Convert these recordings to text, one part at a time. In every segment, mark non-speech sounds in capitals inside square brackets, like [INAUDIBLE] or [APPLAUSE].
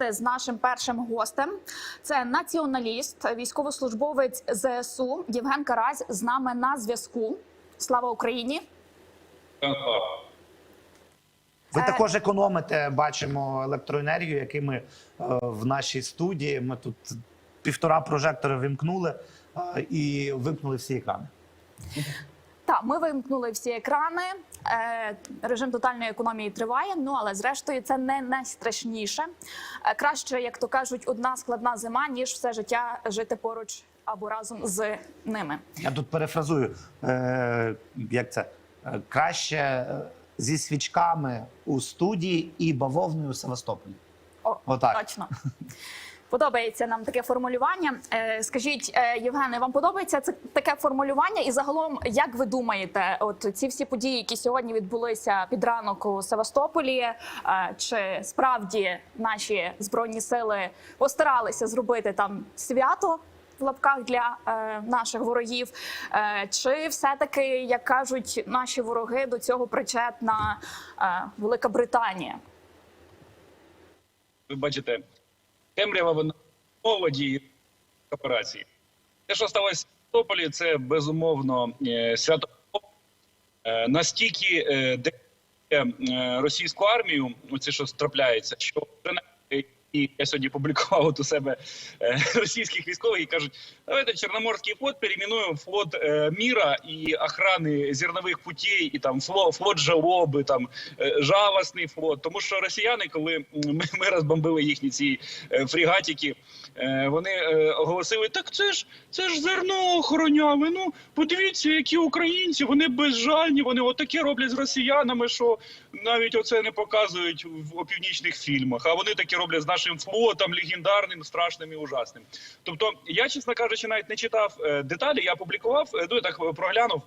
з нашим першим гостем. Це націоналіст, військовослужбовець ЗСУ Євген Карась з нами на зв'язку. Слава Україні! Ви Е, також економите, бачимо електроенергію, який ми е, в нашій студії. Ми тут півтора прожектора вимкнули е, і вимкнули всі екрани. Так, ми вимкнули всі екрани. Е, режим тотальної економії триває. Ну але зрештою це не найстрашніше. Е, краще, як то кажуть, одна складна зима, ніж все життя жити поруч або разом з ними. Я тут перефразую, е, як це краще зі свічками у студії і бавовною у Севастополі. О, Отак. точно. [LAUGHS] Подобається нам таке формулювання. Е, скажіть, е, Євгене, вам подобається це таке формулювання? І загалом, як ви думаєте, от ці всі події, які сьогодні відбулися під ранок у Севастополі, е, чи справді наші збройні сили постаралися зробити там свято? В лапках для наших ворогів, чи все-таки, як кажуть наші вороги, до цього причетна Велика Британія? ви бачите, темрява вона молоді операції. Те, що сталося в Тополі, це безумовно е, свято Е, настільки е, де російську армію, оце що трапляється, що вже і я сьогодні публікував от у себе е, [LAUGHS] російських військових і кажуть, давайте Чорноморський флот перейменуємо флот е, міра і охрани зернових путей, і там флот, флот жалоби, там е, жалосний флот. Тому що росіяни, коли ми, ми розбомбили їхні ці фрігатики, вони е, оголосили: так це ж це ж зерно охороняли. Ну подивіться, які українці, вони безжальні, вони отаке роблять з росіянами, що навіть оце не показують в опівнічних фільмах. А вони таке роблять з нашим флотом, легендарним, страшним і ужасним. Тобто, я, чесно кажучи, навіть не читав е, деталі, я публікував, е, ну я так проглянув.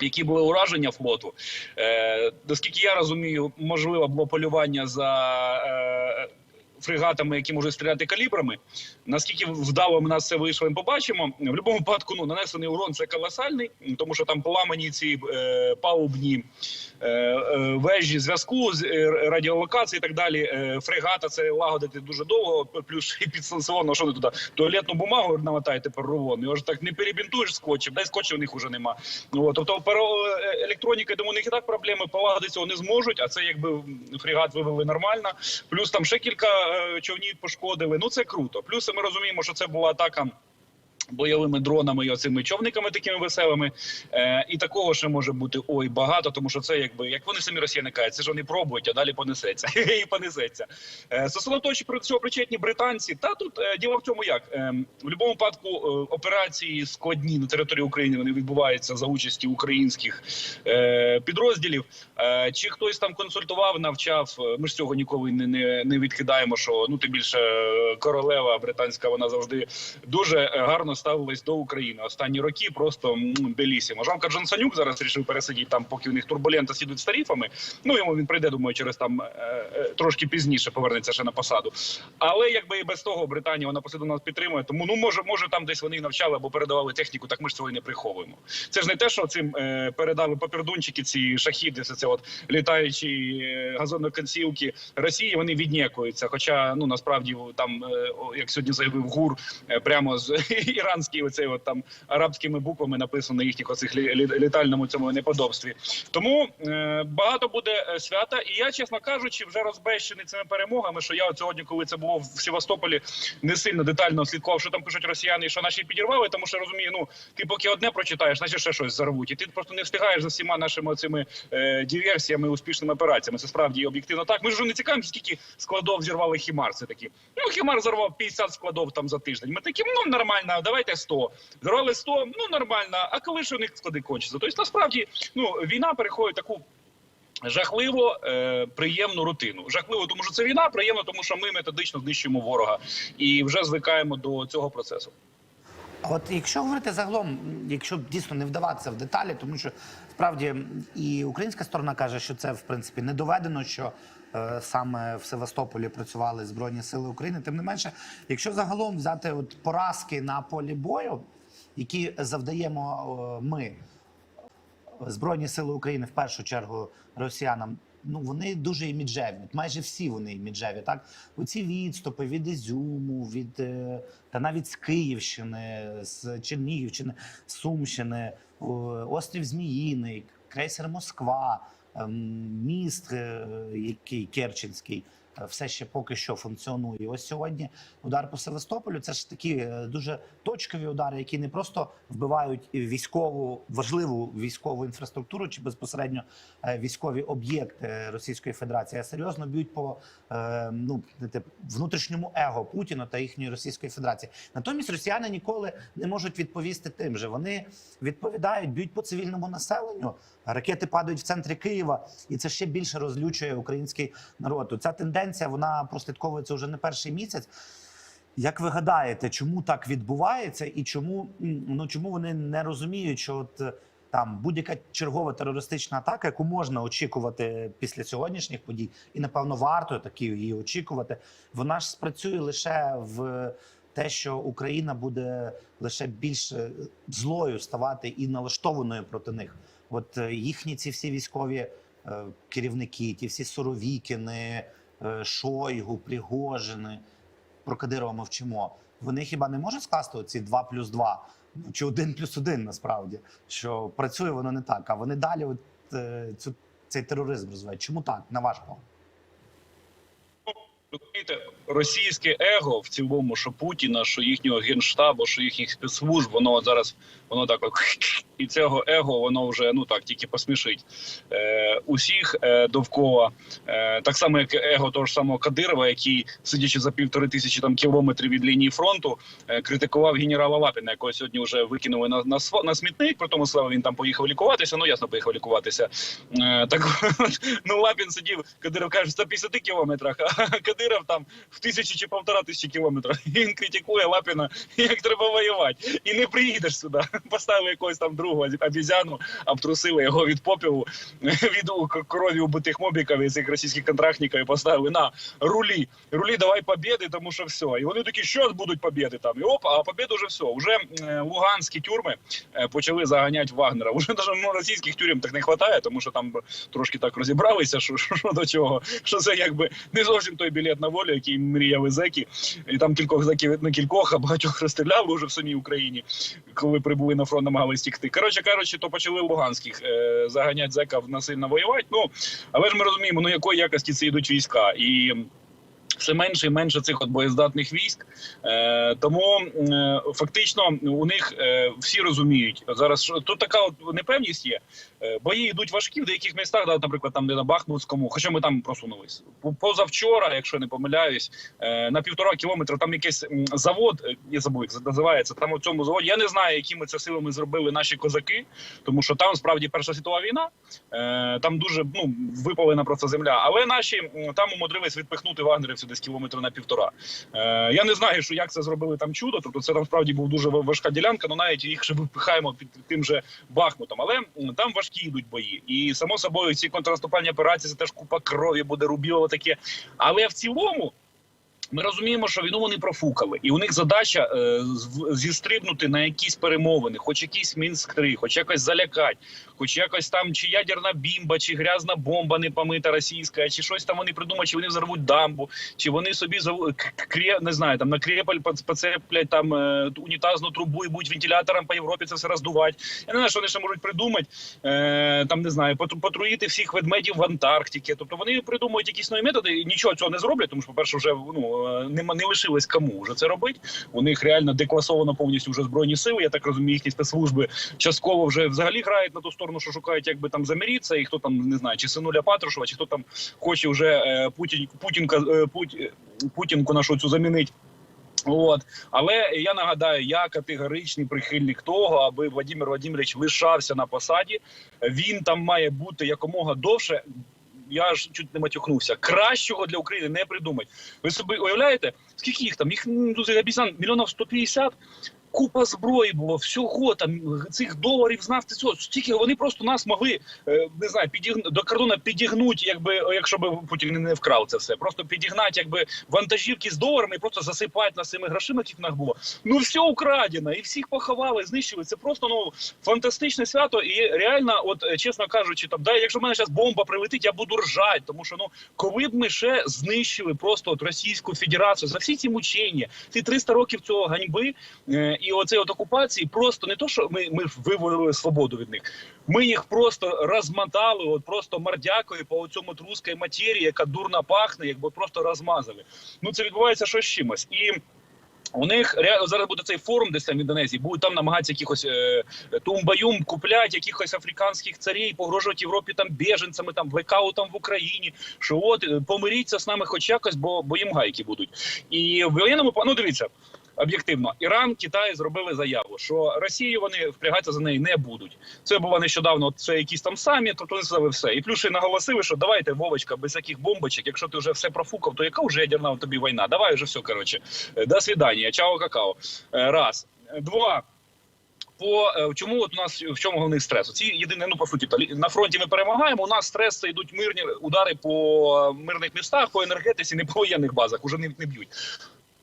Які були ураження флоту? Е, наскільки я розумію, можливо було полювання за е, фрегатами, які можуть стріляти калібрами. Наскільки вдало в нас це вийшло, ми побачимо. В будь-якому випадку ну, нанесений урон це колосальний, тому що там поламані ці е, палубні е, е, вежі зв'язку е, радіолокації і так далі. Е, фрегата це лагодити дуже довго, плюс ще й підсанкціонно, що не туди туалетну бумагу намотаєте per рулон. Його ж так не перебінтуєш скотчем, дай скотча у них уже нема. От, тобто е, електроніка, думаю, у них і так проблеми полагодити цього не зможуть. А це якби фрегат вивели нормально. Плюс там ще кілька човнів пошкодили. Ну це круто. Плюс ми розуміємо, що це була атака. Бойовими дронами і оцими човниками такими веселими, е, і такого ще може бути ой багато, тому що це якби як вони самі росіяни кажуть, це ж вони пробують, а далі понесеться [LAUGHS] і понесеться. Е, чи про цього причетні британці, та тут е, діло в тому, як е, в будь-якому випадку е, операції складні на території України вони відбуваються за участі українських е, підрозділів. Е, чи хтось там консультував, навчав? е, Ми ж цього ніколи не, не, не відкидаємо. Що ну тим більше е, королева британська, вона завжди дуже е, гарно ставилась до України. Останні роки просто белісімо. Жамка Джонсонюк зараз вирішив пересидіти там, поки у них турбулентність ідуть з тарифами. Ну йому він прийде, думаю, через там е, е, трошки пізніше повернеться ще на посаду. Але якби і без того Британія вона послідовно нас підтримує. Тому ну може, може там десь вони навчали або передавали техніку. Так ми ж цього і не приховуємо. Це ж не те, що цим е, передали папердунчики, ці шахіди, це, це от літаючі газоноконсілки Росії. Вони віднікуються. Хоча ну насправді там, як сьогодні заявив ГУР, прямо з [LAUGHS] іранський оцей от там арабськими буквами написано на їхніх оцих лі- лі- літальному цьому неподобстві. Тому е, багато буде е, свята, і я, чесно кажучи, вже розбещений цими перемогами. Що я от сьогодні, коли це було в Севастополі, не сильно детально слідкував, що там пишуть росіяни, що наші підірвали, тому що розумію, ну ти поки одне прочитаєш, значить ще щось зарвуть, і ти просто не встигаєш за всіма нашими цими е, диверсіями, успішними операціями. Це справді об'єктивно так. Ми ж не цікавимося, скільки складов зірвали Хімар. Це такі. Ну Хімар зарвав 50 складов там за тиждень. Ми такі, ну нормально, давайте 100. Зірвали 100, ну нормально. А коли ж у них склади кончаться? Тобто насправді ну війна переходить в таку. Жахливо е, приємну рутину. Жахливо, тому що це війна, приємно, тому що ми методично знищуємо ворога і вже звикаємо до цього процесу. От якщо говорити загалом, якщо дійсно не вдаватися в деталі, тому що справді і українська сторона каже, що це в принципі не доведено, що саме в Севастополі працювали Збройні Сили України. Тим не менше, якщо загалом взяти от поразки на полі бою, які завдаємо е, ми, Збройні Сили України, в першу чергу росіянам, ну вони дуже іміджеві. Майже всі вони іміджеві. Так, оці відступи від Ізюму, від е, та навіть з Київщини, з Чернігівщини, Сумщини, острів Зміїний, крейсер Москва, міст, е, який Керченський. Все ще поки що функціонує. Ось сьогодні удар по Севастополю. Це ж такі е, дуже точкові удари, які не просто вбивають військову важливу військову інфраструктуру чи безпосередньо е, військові об'єкти Російської Федерації, а серйозно б'ють по е, ну внутрішньому его Путіна та їхньої Російської Федерації. Натомість росіяни ніколи не можуть відповісти тим же. Вони відповідають, б'ють по цивільному населенню. Ракети падають в центрі Києва, і це ще більше розлючує український народ. Ця тенденція вона прослідковується вже не перший місяць. Як ви гадаєте, чому так відбувається, і чому ну чому вони не розуміють, що от е, там будь-яка чергова терористична атака, яку можна очікувати після сьогоднішніх подій, і напевно варто такі її очікувати, вона ж спрацює лише в те, що Україна буде лише більш е, злою ставати і налаштованою проти них. От е, їхні ці всі військові е, керівники, ті всі Соровікіни, е, Шойгу, Пригожини про Кадирова мовчимо. Вони хіба не можуть скласти оці 2 плюс 2? Ну, чи 1 плюс 1 насправді, що працює воно не так, а вони далі от, е, цю, цей тероризм розвивають. Чому так, на ваш погляд? Розумієте, російське его в цілому, що Путіна, що їхнього генштабу, що їхніх спецслужб, воно зараз воно так [LAUGHS] і цього его воно вже ну так тільки посмішить е, усіх е, довкола. Е, так само, як его того ж самого Кадирова, який, сидячи за півтори тисячі там кілометрів від лінії фронту, е, критикував генерала Лапіна, якого сьогодні вже викинули на, на, на смітник. При тому слава він там поїхав лікуватися. Ну ясно, поїхав лікуватися. Е, так [LAUGHS] ну Лапін сидів, Кадиров каже, в 150 кілометрах, а [LAUGHS] Кадиров там в тисячі чи півтора тисячі кілометрів. І [LAUGHS] Він критикує Лапіна, як треба воювати. І не приїдеш сюди. [LAUGHS] Поставили якогось там другого обізяну, обтрусили його від попілу, [LAUGHS] від крові убитих мобіків і цих російських контрактників і поставили на рулі. Рулі, давай побіди, тому що все. І вони такі, що будуть побіди там. І оп, а побіди вже все. Уже е, луганські тюрми е, почали заганяти Вагнера. Уже навіть ну, російських тюрем так не вистачає, тому що там трошки так розібралися, що, що, що до чого. Що це якби не зовсім той білет на волю, який мріяли зеки. І там кількох зеків не кількох, а багатьох розстріляли вже в самій Україні, коли прибули на фронт, намагалися тікти. Коротше кажучи, то почали луганських е, заганяти зеків насильно воювати. Ну але ж ми розуміємо, ну якої якості це йдуть війська і. Все менше і менше цих от боєздатних військ, е, тому е, фактично у них е, всі розуміють зараз. Тут така от непевність є. Е, бої йдуть важкі в деяких містах, да, наприклад, там де на Бахмутському, хоча ми там просунулись. Позавчора, якщо не помиляюсь, е, на півтора кілометра там якийсь завод, е, я забув, як називається. Там у цьому заводі. Я не знаю, якими це силами зробили наші козаки, тому що там справді Перша світова війна. Е, там дуже ну випалена просто земля. Але наші там умудрились відпихнути вагнерівців десь кілометра на півтора. Е, я не знаю, що як це зробили там чудо. Тобто це там справді була дуже важка ділянка. Ну навіть їх ще випихаємо під тим же Бахмутом. Але там важкі йдуть бої. І само собою ці контрнаступальні операції це теж купа крові буде рубіло таке. Але в цілому. Ми розуміємо, що війну вони профукали, і у них задача е, зістрибнути на якісь перемовини, хоч якийсь мінськ 3 хоч якось залякати, хоч якось там чи ядерна бімба, чи грязна бомба не помита російська, чи щось там вони придумають, чи вони взорвуть дамбу, чи вони собі не знаю, там на крепель поцеплять там е, унітазну трубу і будуть вентилятором по Європі це все роздувати. Я не знаю, що вони ще можуть придумати. Е, там не знаю, потру- потруїти всіх ведмедів в Антарктиці. Тобто вони придумують якісь нові методи і нічого цього не зроблять, тому що, по-перше, вже ну нема не лишилось кому вже це робити. У них реально декласовано повністю вже збройні сили. Я так розумію, їхні спецслужби частково вже взагалі грають на ту сторону, що шукають, як би там заміритися, і хто там не знаю, чи синуля Патрушева, чи хто там хоче вже е, Путін Путінка е, Путь, е, Путінку нашу цю замінити. От але я нагадаю, я категоричний прихильник того, аби Владимир Владимирович лишався на посаді. Він там має бути якомога довше. Я ж чуть не матюхнувся. Кращого для України не придумать. Ви собі уявляєте, скільки їх там? Їх ну, обіцян, мільйонів 150. Купа зброї було, всього там цих доларів з нафти, цього стільки вони просто нас могли е, не знаю, підігн... до кордону підігнуть, якби якщо б Путін не вкрав це все. Просто підігнати, якби вантажівки з доларами і просто засипати нас цими грошима, яких в нас було. Ну все украдено, і всіх поховали, знищили. Це просто ну фантастичне свято. І реально, от е, чесно кажучи, там да, якщо в мене зараз бомба прилетить, я буду ржати, тому що ну коли б ми ще знищили просто от Російську Федерацію за всі ці мучення, ці 300 років цього ганьби е, і оцей от окупації, просто не то, що ми, ми виводили свободу від них. Ми їх просто розмотали, от просто мордякою по цьому трускій матерії, яка дурно пахне, якби просто розмазали. Ну це відбувається щось з чимось. І у них зараз буде цей форум, десь там в Індонезії, будуть там намагатися якихось е, тумбаюм купляти, якихось африканських царів, погрожувати Європі там біженцями, там блекаутом в Україні. Що от е, помиріться з нами, хоч якось, бо, бо їм гайки будуть. І в воєнному ну, дивіться. Об'єктивно, Іран, Китай зробили заяву, що Росію вони впрягатися за неї не будуть. Це було нещодавно. Це якийсь там саміт, тобто вони сказали все. І плюс ще наголосили, що давайте Вовочка без яких бомбочок. Якщо ти вже все профукав, то яка вже ядерна тобі війна? Давай вже все коротше. Е, До свидання, чао, какао. Е, Раз, два. По е, чому от у нас в чому головний стрес? Ці єдине, ну по суті, на фронті ми перемагаємо. У нас стрес це йдуть мирні удари по мирних містах, по енергетиці, не по воєнних базах. Уже не, не б'ють.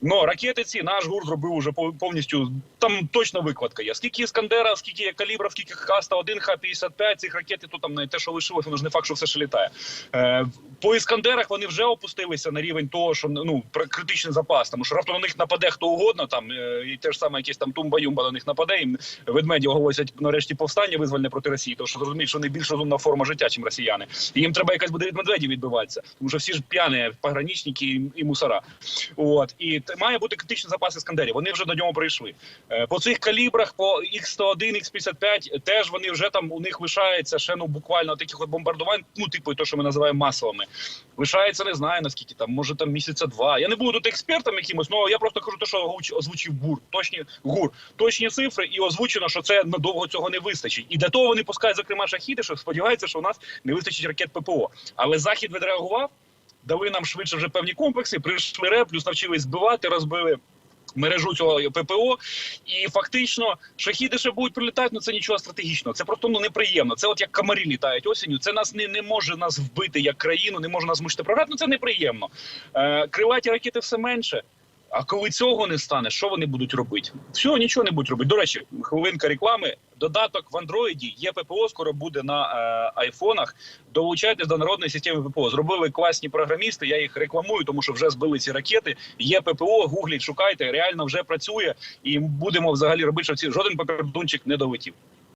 Ну, ракети ці наш гур зробив уже повністю. Там точно викладка є. Скільки іскандера, скільки калібра, скільки Х-101, Х-55, цих ракет, то там навіть те, що лишилось, воно ж не факт, що все ще літає. Е, по іскандерах вони вже опустилися на рівень того, що ну критичний запас. Тому що раптом на них нападе хто угодно, там е, і те ж саме, якісь там тумба-юмба на них нападе. Їм ведмеді оголосять нарешті повстання визвольне проти Росії, тому що зрозуміють, що вони більш розумна форма життя, чим росіяни. І їм треба якась буде від медведів відбиватися, тому що всі ж п'яні пограничники і, і мусора. От і має бути критичний запас іскандерів. Вони вже до нього прийшли. Е, По цих калібрах, по Х-101, Х-55, теж вони вже там у них лишається ще ну буквально таких от бомбардувань, ну типу то, що ми називаємо масовими. Лишається, не знаю наскільки там, може там місяця два. Я не буду тут експертом якимось, але я просто кажу те, що озвучив ГУР. Точні ГУР, точні цифри, і озвучено, що це надовго цього не вистачить. І для того вони пускають, зокрема, шахіди, що сподіваються, що у нас не вистачить ракет ППО. Але захід відреагував, дали нам швидше вже певні комплекси, прийшли РЕП, плюс навчились збивати, розбили. Мережу цього ППО, і фактично шахіди ще будуть прилітати, ну це нічого стратегічного. Це просто ну неприємно. Це от як комарі літають осінню. Це нас не, не може нас вбити як країну, не може нас змусити програти. Ну це неприємно. Е, крилаті ракети все менше. А коли цього не стане, що вони будуть робити? Все, нічого не будуть робити. До речі, хвилинка реклами. Додаток в андроїді є ППО, скоро буде на е, айфонах. Долучайтесь до народної системи ППО. Зробили класні програмісти. Я їх рекламую, тому що вже збили ці ракети. Є ППО, гугліть, шукайте. Реально вже працює, і будемо взагалі робити, щоб ці жоден папердунчик не долетів.